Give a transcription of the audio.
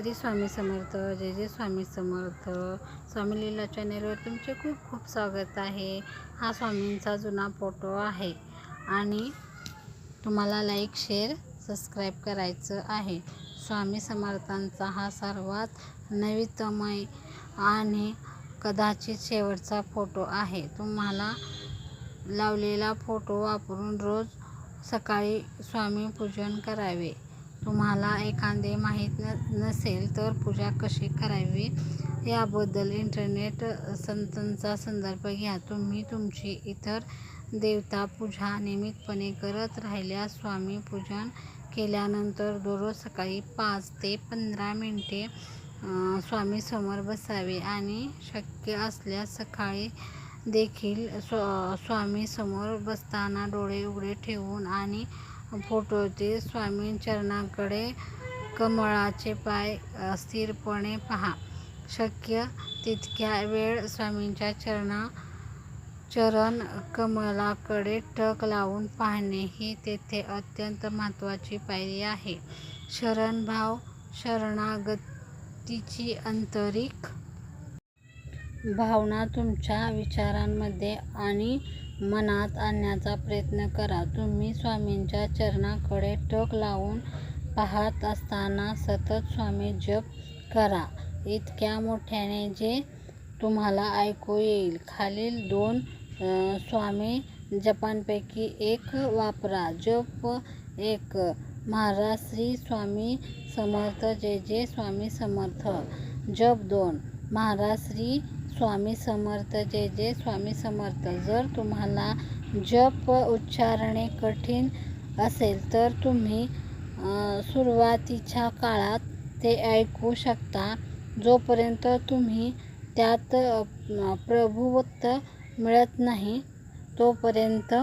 श्री स्वामी समर्थ जय जय स्वामी समर्थ. स्वामी लीला चॅनेलवर तुमचे खूप खूप स्वागत आहे. हा स्वामींचा जुना फोटो आहे आणि तुम्हाला लाईक शेअर सबस्क्राईब करायचं आहे. स्वामी समर्थांचा हा सर्वात नवीतमय आणि कदाचित शेवटचा फोटो आहे. तुम्हाला लावलेला फोटो वापरून रोज सकाळी स्वामी पूजन करावे. तुम्हाला एखादे माहीत न नसेल तर पूजा कशी करावी याबद्दल इंटरनेट संतांचा संदर्भ घ्या. तुम्ही तुमची इतर देवता पूजा नियमितपणे करत राहिल्यास स्वामी पूजन केल्यानंतर दररोज सकाळी पाच ते पंधरा मिनटे स्वामीसमोर बसावे आणि शक्य असल्यास सकाळी देखील स्व स्वामीसमोर बसताना डोळे उघडे ठेवून आणि फोटोतील स्वामी चरणाकडे कमळाचे पाय स्थिरपणे पहा. शक्य तितक्या वेळ स्वामींच्या चरणा चरण कमलाकडे टक लावून पाहणे ही तेथे अत्यंत महत्त्वाची पायरी आहे. शरणभाव शरणागतीची आंतरिक भावना तुमच्या विचारांमध्ये आणि मनात आणण्याचा प्रयत्न करा. तुम्ही स्वामींच्या चरणाकडे टक लावून पाहत असताना सतत स्वामी जप करा. इतक्या मोठ्याने जे तुम्हाला ऐकू येईल. खालील दोन स्वामी जपांपैकी एक वापरा. जप एक. महाराज श्री स्वामी समर्थ. जय जय स्वामी समर्थ. जप दोन. महाराज श्री स्वामी समर्थ जय जय स्वामी समर्थ. जर तुम्हाला जप उच्चारणे कठीण असेल तर तुम्ही सुरुवातीच्या काळात ते ऐकू शकता. जोपर्यंत तुम्ही त्यात प्रभुवत्व मिळत नाही तोपर्यंत